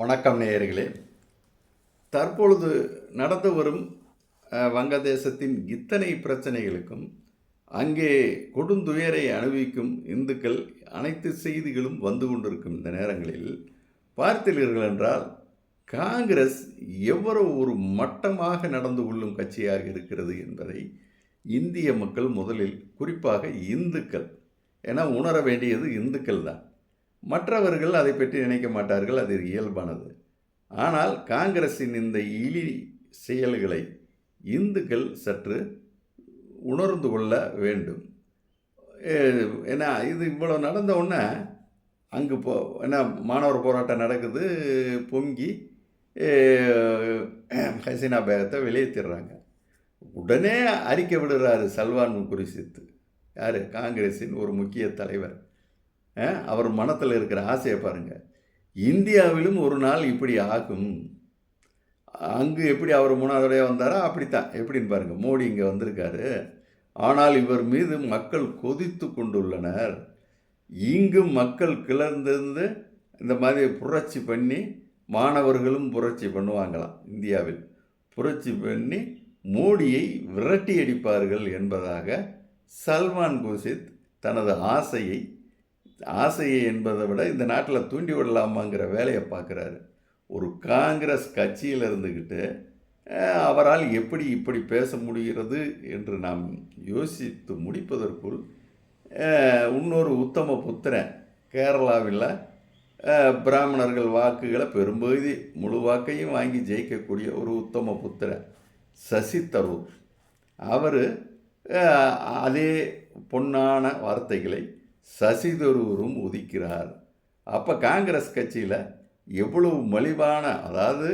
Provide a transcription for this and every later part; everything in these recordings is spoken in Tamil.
வணக்கம் நேயர்களே. தற்பொழுது நடந்து வரும் வங்கதேசத்தின் இத்தனை பிரச்சனைகளுக்கும் அங்கே கொடுந்துயரை அனுபவிக்கும் இந்துக்கள் அனைத்து செய்திகளும் வந்து கொண்டிருக்கும் இந்த நேரங்களில் பார்த்தீர்கள் என்றால் காங்கிரஸ் எவ்வளவு ஒரு மட்டமாக நடந்து கொள்ளும் கட்சியாக இருக்கிறது என்பதை இந்திய மக்கள் முதலில் குறிப்பாக இந்துக்கள் என உணர வேண்டியது இந்துக்கள் தான் மற்றவர்கள் அதை பற்றி நினைக்க மாட்டார்கள் அது இயல்பானது. ஆனால் காங்கிரஸின் இந்த இழி செயல்களை இந்துக்கள் சற்று உணர்ந்து கொள்ள வேண்டும். ஏன்னா இது இவ்வளோ நடந்த உடனே அங்கே போ என்ன மாணவர் போராட்டம் நடக்குது பொங்கி ஹசீனா பேகத்தை வெளியேற்றிடுறாங்க உடனே அறிக்கை விடுறாரு சல்வான் குரிசித்து யார்? காங்கிரஸின் ஒரு முக்கிய தலைவர். அவர் மனத்தில் இருக்கிற ஆசையை பாருங்க. இந்தியாவிலும் ஒரு நாள் இப்படி ஆகும். அங்கு எப்படி அவர் மூணாவதுடைய வந்தாரோ? அப்படித்தான். எப்படின்னு பாருங்க. மோடி இங்கே வந்திருக்காரு. ஆனால் இவர் மீது மக்கள் கொதித்து கொண்டுள்ளனர். இங்கும் மக்கள் கிளர்ந்திருந்து இந்த மாதிரி புரட்சி பண்ணி மாணவர்களும் புரட்சி பண்ணுவாங்களாம் இந்தியாவில். புரட்சி பண்ணி மோடியை விரட்டி அடிப்பார்கள் என்பதாக சல்மான் குர்ஷித் தனது ஆசையை ஆசையை என்பதை விட இந்த நாட்டில் தூண்டி விடலாமாங்கிற வேலையை பார்க்குறாரு. ஒரு காங்கிரஸ் கட்சியில் இருந்துக்கிட்டு அவரால் எப்படி இப்படி பேச முடிகிறது? என்று நாம் யோசித்து முடிப்பதற்குள் இன்னொரு உத்தம புத்திரன் கேரளாவில் பிராமணர்கள் வாக்குகளை பெரும்பகுதி முழு வாக்கையும் வாங்கி ஜெயிக்கக்கூடிய ஒரு உத்தம புத்திரன் சசி தரூர். அவர் அதே பொன்னான வார்த்தைகளை சசி தரூரும் உதிக்கிறார். அப்போ காங்கிரஸ் கட்சியில் எவ்வளவு மலிவான அதாவது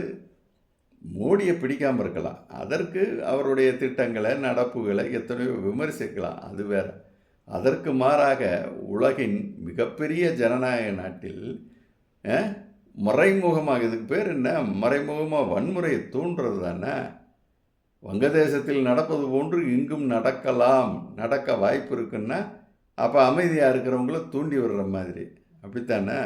மோடியை பிடிக்காமல் இருக்கலாம். அதற்கு அவருடைய திட்டங்களை நடப்புகளை எத்தனையோ விமர்சிக்கலாம். அது வேற. அதற்கு மாறாக உலகின் மிகப்பெரிய ஜனநாயக நாட்டில் மறைமுகமாக இதுக்கு பேர் என்ன? மறைமுகமாக வன்முறையை தூண்டுறது தானே? வங்கதேசத்தில் நடப்பது போன்று இங்கும் நடக்கலாம். நடக்க வாய்ப்பு இருக்குன்னா அப்போ அமைதியாக இருக்கிறவங்கள தூண்டி விடுற மாதிரி. அப்படித்தானே?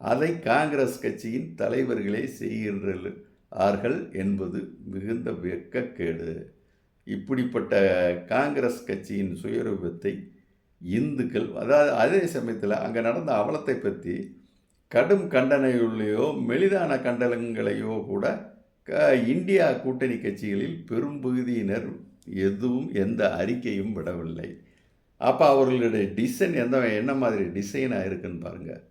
அதை காங்கிரஸ் கட்சியின் தலைவர்களே செய்கின்றார்கள் என்பது மிகுந்த வெக்கக்கேடு இப்படிப்பட்ட காங்கிரஸ் கட்சியின் சுயரூபத்தை இந்துக்கள் அதாவது அதே சமயத்தில் அங்கே நடந்த அவலத்தை பற்றி கடும் கண்டனையுள்ளையோ மெலிதான கண்டனங்களையோ கூட க இந்தியா கூட்டணி கட்சிகளில் பெரும்பகுதியினர் எதுவும் எந்த அறிக்கையும் விடவில்லை. அப்போ அவர்களுடைய டிசைன் எந்த என்ன மாதிரி டிசைனாக இருக்குன்னு பாருங்கள்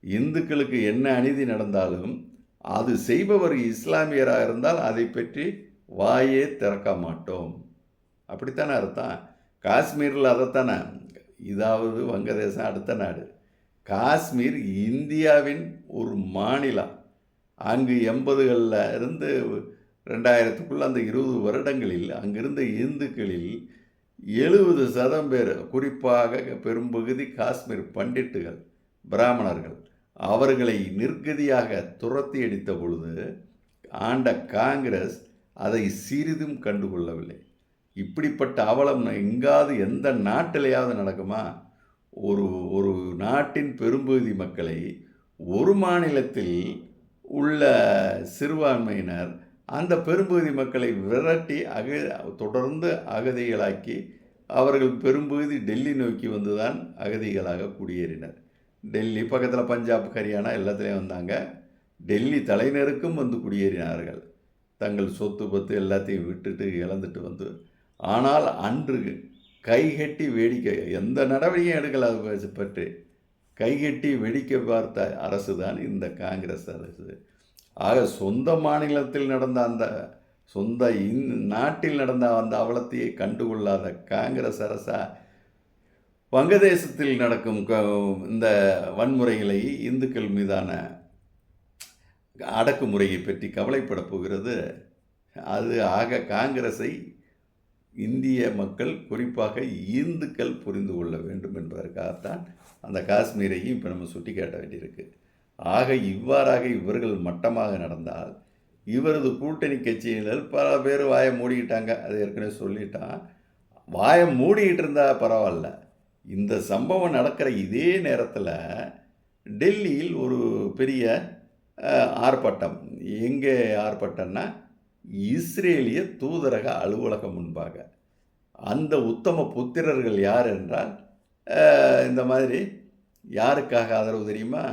இந்துக்களுக்கு என்ன அநீதி நடந்தாலும் அது செய்பவர் இஸ்லாமியராக இருந்தால் அதை பற்றி வாயே திறக்க மாட்டோம். அப்படித்தானே அர்த்தம்? காஷ்மீரில் அதைத்தானே? இதாவது வங்கதேசம் அடுத்த நாடு. காஷ்மீர் இந்தியாவின் ஒரு மாநிலம். அங்கு எண்பதுகளில் இருந்து ரெண்டாயிரத்துக்குள்ள அந்த இருபது வருடங்களில் அங்கிருந்த இந்துக்களில் எழுபது சதம் பேர் குறிப்பாக பெரும்பகுதி காஷ்மீர் பண்டிட்டுகள் பிராமணர்கள் அவர்களை நிர்கதியாக துரத்தி அடித்த பொழுது ஆண்ட காங்கிரஸ் அதை சிறிதும் கண்டுகொள்ளவில்லை. இப்படிப்பட்ட அவலம் எங்காவது எந்த நாட்டிலேயாவது நடக்குமா? ஒரு ஒரு நாட்டின் பெரும்பகுதி மக்களை ஒரு மாநிலத்தில் உள்ள சிறுபான்மையினர் அந்த பெரும்பகுதி மக்களை விரட்டி அக தொடர்ந்து அகதிகளாக்கி அவர்கள் பெரும்பகுதி டெல்லி நோக்கி வந்துதான் அகதிகளாக குடியேறினர். டெல்லி பக்கத்தில் பஞ்சாப் ஹரியானா எல்லாத்துலேயும் வந்தாங்க. டெல்லி தலைநருக்கும் வந்து குடியேறினார்கள். தங்கள் சொத்து பத்து எல்லாத்தையும் விட்டுட்டு இழந்துட்டு வந்து ஆனால் அன்று கைகட்டி வேடிக்கை எந்த நடவடிக்கையும் எடுக்கல அது பற்றி- பற்றி கைகட்டி வெடிக்க பார்த்த அரசு தான் இந்த காங்கிரஸ் அரசு. ஆக சொந்த மாநிலத்தில் நடந்த அந்த சொந்த இந் நாட்டில் நடந்த அந்த அவலத்தையே கண்டுகொள்ளாத காங்கிரஸ் அரசா வங்கதேசத்தில் நடக்கும் க- இந்த வன்முறைகளை இந்துக்கள் மீதான அடக்குமுறையை பற்றி கவலைப்பட போகிறது. அது ஆக காங்கிரஸை இந்திய மக்கள் குறிப்பாக இந்துக்கள் புரிந்து கொள்ள வேண்டும் என்பதற்காகத்தான் அந்த காஷ்மீரையும் இப்போ நம்ம சுட்டி காட்ட வேண்டியிருக்கு. ஆக இவ்வாறாக இவர்கள் மட்டமாக நடந்தால் இவரது கூட்டணி கட்சியினர் பல பேர் வாயை மூடிக்கிட்டாங்க. அது ஏற்கனவே சொல்லிட்டான். வாயை மூடிக்கிட்டு இருந்தா பரவாயில்ல. இந்த சம்பவம் நடக்கிற இதே நேரத்தில் டெல்லியில் ஒரு பெரிய ஆர்ப்பாட்டம். எங்கே ஆர்ப்பாட்டம்னா இஸ்ரேலிய தூதரக அலுவலகம் முன்பாக. அந்த உத்தம புத்திரர்கள் யார் என்றால் இந்த மாதிரி யாருக்காக ஆதரவு தெரியுமா?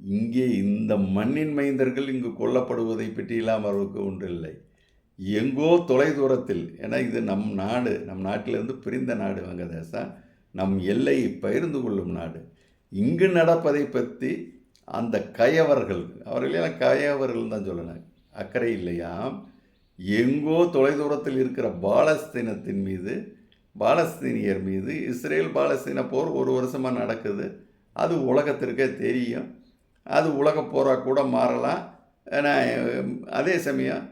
இங்கே இந்த மண்ணின் மைந்தர்கள் இங்கு கொல்லப்படுவதை பற்றியெல்லாம் அவருக்கு ஒன்றில்லை எங்கோ தொலைதூரத்தில் ஏன்னா இது நம் நாடு நம் நாட்டிலிருந்து பிரிந்த நாடு வங்கதேசம் நம் எல்லையை பகிர்ந்து கொள்ளும் நாடு. இங்கு நடப்பதை பற்றி அந்த கயவர்கள் அவர்களெல்லாம் கயவர்கள் தான் சொல்லணும் அக்கறை இல்லையாம் எங்கோ தொலைதூரத்தில் இருக்கிற பாலஸ்தீனத்தின் மீது பாலஸ்தீனியர் மீது இஸ்ரேல் பாலஸ்தீன போர் ஒரு வருஷமாக நடக்குது. அது உலகத்திற்கே தெரியும். அது உலக போராக கூட மாறலாம். ஏன்னா அதே சமயம்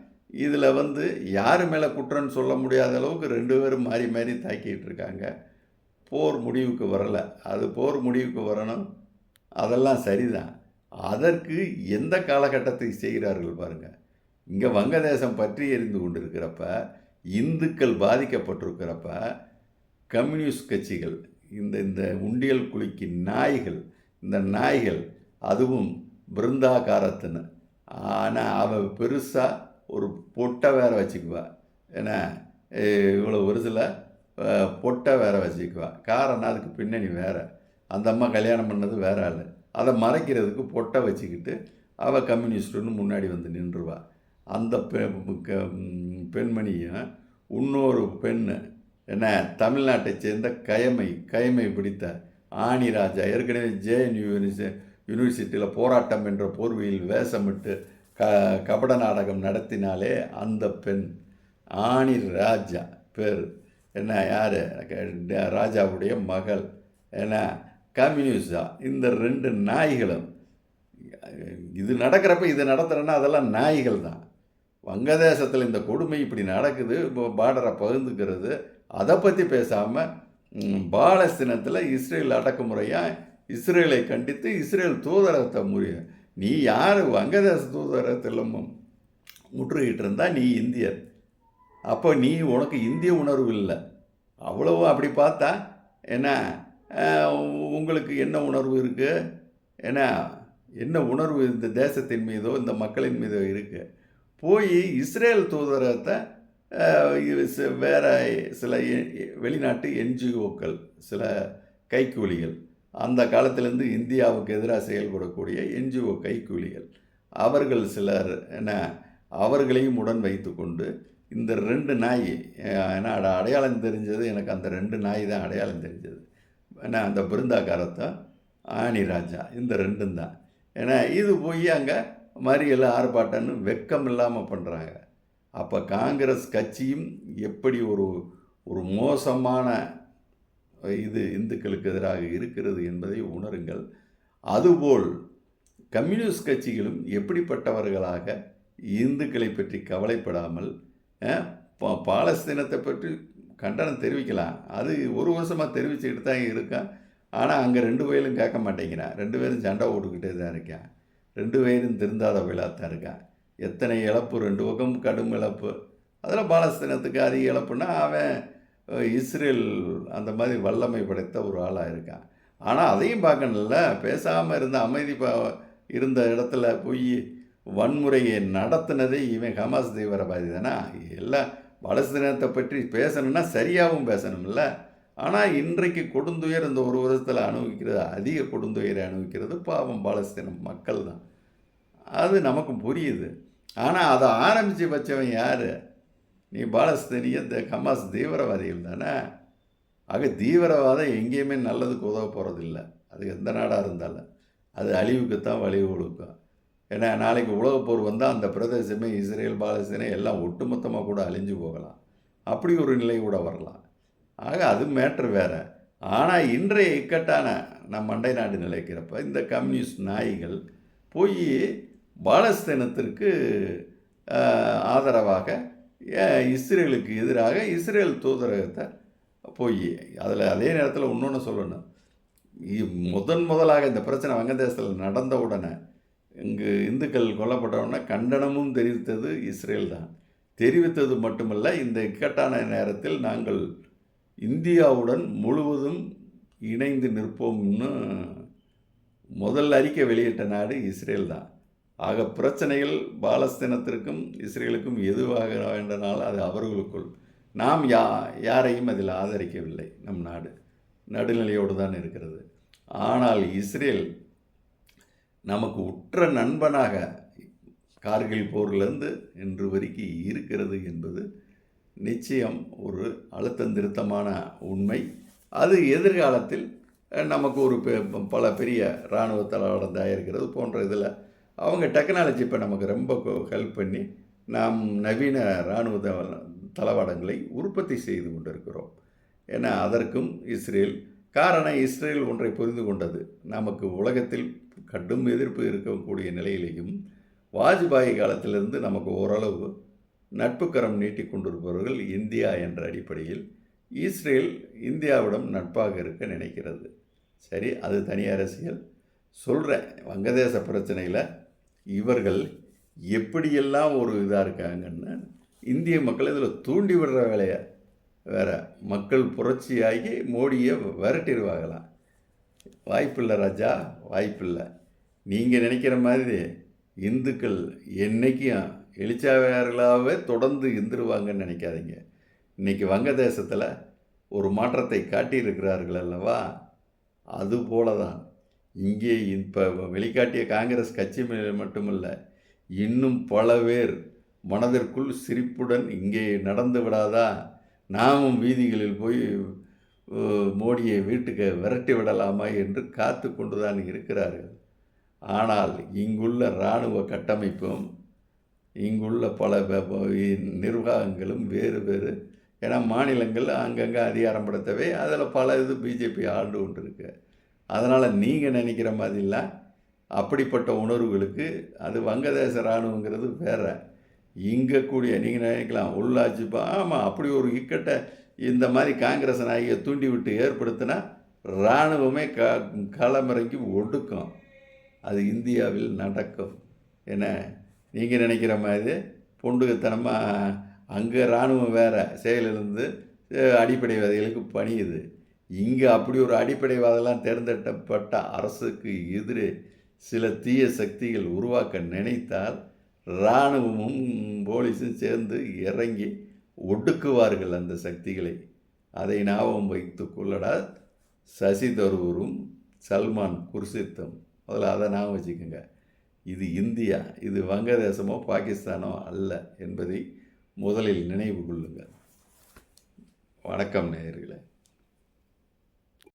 இதில் வந்து யார் மேலே குற்றம்னு சொல்ல முடியாத அளவுக்கு ரெண்டு பேரும் மாறி மாறி தாக்கிட்டு இருக்காங்க. போர் முடிவுக்கு வரலை. அது போர் முடிவுக்கு வரணும். அதெல்லாம் சரிதான். அதற்கு எந்த காலகட்டத்தை செய்கிறார்கள் பாருங்கள் இங்கே வங்கதேசம் பற்றி எரிந்து கொண்டிருக்கிறப்ப இந்துக்கள் பாதிக்கப்பட்டிருக்கிறப்ப கம்யூனிஸ்ட் கட்சிகள் இந்த இந்த உண்டியல் குலுக்கி நாய்கள் இந்த நாய்கள் அதுவும் பிருந்தாகாரத்துன்னு ஆனால் அவள் பெருசாக ஒரு பொட்டை வேற வச்சுக்குவா. ஏன்னா இவ்வளோ ஒரு சில பொட்டை வேற வச்சுக்குவா. காரணம் அதுக்கு பின்னணி வேற. அந்த அம்மா கல்யாணம் பண்ணது வேற ஆள். அதை மறைக்கிறதுக்கு பொட்டை வச்சுக்கிட்டு அவள் கம்யூனிஸ்ட்டுன்னு முன்னாடி வந்து நின்றுவா. அந்த பெ பெண்மணியும் இன்னொரு பெண்ணு என்ன தமிழ்நாட்டை சேர்ந்த கயமை கயமை பிடித்த ஆணிராஜா ஏற்கனவே ஜேஎன்யூ யூனிவர்சிட்டியில் போராட்டம் என்ற போர்வையில் வேஷமிட்டு க கபட நாடகம் நடத்தினாலே அந்த பெண் ஆணி ராஜா பேர். என்ன யார்? ராஜாவுடைய மகள். என்ன கம்யூனிஸ்டா? இந்த ரெண்டு நாய்களும் இது நடக்கிறப்ப இது நடத்துகிறேன்னா அதெல்லாம் நாய்கள் தான். வங்கதேசத்தில் இந்த கொடுமை இப்படி நடக்குது இப்போ பார்டரை பகிர்ந்துக்கிறது. அதை பற்றி பேசாமல் பாலஸ்தீனத்தில் இஸ்ரேல் அடக்குமுறையாக இஸ்ரேலை கண்டித்து இஸ்ரேல் தூதரகத்தை முறிய நீ யார்? வங்கதேச தூதரகத்தில் முற்றுகிட்டு இருந்தா நீ இந்தியர். அப்போ நீ உனக்கு இந்திய உணர்வு இல்லை. அவ்வளவு அப்படி பார்த்தா என்ன உங்களுக்கு என்ன உணர்வு இருக்குது என்ன என்ன உணர்வு இந்த தேசத்தின் மீதோ இந்த மக்களின் மீதோ இருக்குது போய் இஸ்ரேல் தூதரகத்தை வேறு சில எ- வெளிநாட்டு என்ஜிஓக்கள் சில கைக்கூலிகள் அந்த காலத்திலேருந்து இந்தியாவுக்கு எதிராக செயல்படக்கூடிய என்ஜிஓ கைக்கூலிகள். அவர்கள் சிலர் என்ன அவர்களையும் உடன் வைத்துக்கொண்டு இந்த ரெண்டு நாய் ஏன்னா அடையாளம் தெரிஞ்சது எனக்கு அந்த ரெண்டு நாய் தான் அடையாளம் தெரிஞ்சது. ஏன்னா அந்த பிருந்தாக்காரத்தம் ஆணி ராஜா இந்த ரெண்டும் தான். ஏன்னா இது போய் அங்கே மறியல் ஆர்ப்பாட்டம்னு வெக்கம் இல்லாமல் பண்ணுறாங்க அப்போ காங்கிரஸ் கட்சியும் எப்படி ஒரு ஒரு மோசமான இது இந்துக்களுக்கு எதிராக இருக்கிறது என்பதை உணருங்கள். அதுபோல் கம்யூனிஸ்ட் கட்சிகளும் எப்படிப்பட்டவர்களாக இந்துக்களை பற்றி கவலைப்படாமல் பா- பாலஸ்தீனத்தை பற்றி கண்டனம் தெரிவிக்கலாம். அது ஒரு வருஷமாக தெரிவிச்சுக்கிட்டு தான் இருக்கான் ஆனால் அங்கே ரெண்டு வயலும் கேட்க மாட்டேங்கிறான் ரெண்டு பேரும் சண்டை போட்டுக்கிட்டே தான் இருக்கான் ரெண்டு வயலும் திருந்தாத வயலாக தான் இருக்கான் எத்தனை இழப்பு? ரெண்டு பக்கம் கடும் இழப்பு. அதில் பாலஸ்தீனத்துக்கு அதிக இழப்புன்னா அவன் இஸ்ரேல் அந்த மாதிரி வல்லமை படைத்த ஒரு ஆளாக இருக்கான். ஆனால் அதையும் பார்க்கணும்ல பேசாமல் இருந்த அமைதி பா இருந்த இடத்துல போய் வன்முறையை நடத்தினதே இவன் ஹமாஸ் தீவிரவாதி தானே? எல்லாம் பலஸ்தீனத்தை பற்றி பேசணும்னா சரியாகவும் பேசணும்ல. ஆனால் இன்றைக்கு கொடுந்துயர் இந்த ஒரு வருஷத்தில் அனுபவிக்கிறது அதிக கொடுந்துயரை அனுபவிக்கிறது பாவம் பாலஸ்தீனம் மக்கள் தான் அது நமக்கு புரியுது. ஆனால் அதை ஆரம்பித்து வச்சவன் யார்? நீ பாலஸ்தீனிய இந்த ஹமாஸ் தீவிரவாதிகள் தானே? ஆக தீவிரவாதம் எங்கேயுமே நல்லதுக்கு உதவ போகிறதில்ல அது எந்த நாடாக இருந்தாலும். அது அழிவுக்குத்தான் வழி கொடுக்கும் ஏன்னா நாளைக்கு உலகப் போர் வந்தால் அந்த பிரதேசமே இஸ்ரேல் பாலஸ்தீனம் எல்லாம் ஒட்டுமொத்தமாக கூட அழிஞ்சு போகலாம். அப்படி ஒரு நிலை கூட வரலாம். ஆக அது மேட்ரு வேறு. ஆனால் இன்றைய இக்கட்டான நம் மண்டை நாடு நிலைக்கிறப்ப இந்த கம்யூனிஸ்ட் நாய்கள் போய் பாலஸ்தீனத்திற்கு ஆதரவாக இஸ்ரேலுக்கு எதிராக இஸ்ரேல் தூதரகத்தை போய் அதில் அதே நேரத்தில் இன்னொன்று சொல்லணும். இ- முதன் முதலாக இந்த பிரச்சனை வங்கதேசத்தில் நடந்த உடனே இங்கு இந்துக்கள் கொல்லப்பட்டவுடனே கண்டனமும் தெரிவித்தது இஸ்ரேல் தான். தெரிவித்தது மட்டுமல்ல இந்த இக்கட்டான நேரத்தில் நாங்கள் இந்தியாவுடன் முழுவதும் இணைந்து நிற்போம்னு முதல் அறிக்கை வெளியிட்ட நாடு இஸ்ரேல் தான். ஆக பிரச்சனைகள் பாலஸ்தீனத்திற்கும் இஸ்ரேலுக்கும் எதுவாக வேண்டனால் அது அவர்களுக்குள். நாம் யா யாரையும் அதில் ஆதரிக்கவில்லை நம் நாடு. நடுநிலையோடு தான் இருக்கிறது. ஆனால் இஸ்ரேல் நமக்கு உற்ற நண்பனாக கார்கில் போரிலிருந்து இன்று வரைக்கும் இருக்கிறது என்பது நிச்சயம் ஒரு அழுத்தந்திருத்தமான உண்மை. அது எதிர்காலத்தில் நமக்கு ஒரு பெ- பல பெரிய இராணுவ தளவாடம் தயாரிக்கிறது போன்ற இதில் அவங்க டெக்னாலஜி இப்போ நமக்கு ரொம்ப ஹெல்ப் பண்ணி நாம் நவீன இராணுவ தளவாடங்களை உற்பத்தி செய்து கொண்டிருக்கிறோம். ஏன்னா அதற்கும் இஸ்ரேல் காரணம் இஸ்ரேல் ஒன்றை புரிந்து கொண்டது. நமக்கு உலகத்தில் கடும் எதிர்ப்பு இருக்கக்கூடிய நிலையிலேயும் வாஜ்பாய் காலத்திலிருந்து நமக்கு ஓரளவு நட்புக்கரம் நீட்டிக் கொண்டிருப்பவர்கள் இந்தியா என்ற அடிப்படையில் இஸ்ரேல் இந்தியாவிடம் நட்பாக இருக்க நினைக்கிறது. சரி அது தனி அரசியல். சொல்கிறேன் வங்கதேச பிரச்சனையில் இவர்கள் எப்படியெல்லாம் ஒரு இதாக இருக்காங்கன்னு இந்திய மக்கள் இதில் தூண்டி விடுற வேலையை வேற மக்கள் புரட்சியாகி மோடியை விரட்டிடுவாங்களாம் வாய்ப்பில்லை ராஜா வாய்ப்பில்லை. நீங்கள் நினைக்கிற மாதிரி இந்துக்கள் என்னைக்கும் எழுச்சாவையார்களாகவே தொடர்ந்து இருந்துருவாங்கன்னு நினைக்காதீங்க. இன்னைக்கு வங்கதேசத்தில் ஒரு மாற்றத்தை காட்டியிருக்கிறார்கள் அல்லவா? அதுபோல தான் இங்கே இப்போ வெளிக்காட்டிய காங்கிரஸ் கட்சி மட்டுமல்ல இன்னும் பல பேர் மனதிற்குள் சிரிப்புடன் இங்கே நடந்து விடாதா? நாமும் வீதிகளில் போய் மோடியை வீட்டுக்கு விரட்டி விடலாமா என்று காத்து கொண்டுதான் இருக்கிறார்கள். ஆனால் இங்குள்ள இராணுவ கட்டமைப்பும் இங்குள்ள பல நிர்வாகங்களும் வேறு வேறு. ஏன்னா மாநிலங்கள் அங்கங்கே அதிகாரம் படுத்தவே அதில் பல இது பிஜேபி ஆண்டு கொண்டிருக்கு. அதனால் நீங்கள் நினைக்கிற மாதிரிலாம் அப்படிப்பட்ட உணர்வுகளுக்கு அது வங்கதேச இராணுவங்கிறது வேறு. இங்கே கூடிய நீங்கள் நினைக்கலாம் உள்ளாட்சி ஆமாம் அப்படி ஒரு இக்கட்டை இந்த மாதிரி காங்கிரஸ் நாயகியை தூண்டி விட்டு ஏற்படுத்தினா இராணுவமே க களமிறங்கி ஒடுக்கும். அது இந்தியாவில் நடக்கும். என்ன? நீங்கள் நினைக்கிற மாதிரி பொண்டுகத்தனமாக அங்கே இராணுவம் வேறு செயலிருந்து அடிப்படை அடிப்படைவாதிகளுக்கு பணியுது. இங்கே அப்படி ஒரு அடிப்படைவாதெல்லாம் தேர்ந்தெடுக்கப்பட்ட அரசுக்கு எதிரே சில தீய சக்திகள் உருவாக்க நினைத்தால் இராணுவமும் போலீஸும் சேர்ந்து இறங்கி ஒடுக்குவார்கள் அந்த சக்திகளை. அதை ஞாபகம் வைத்து கொள்ளடா. சசி தரூரும் சல்மான் குர்சித்தும் முதல்ல அதை ஞாபகம் வச்சுக்கோங்க. இது இந்தியா இது வங்கதேசமோ பாகிஸ்தானோ அல்ல என்பதை முதலில் நினைவு கொள்ளுங்கள். வணக்கம் நேயர்களே.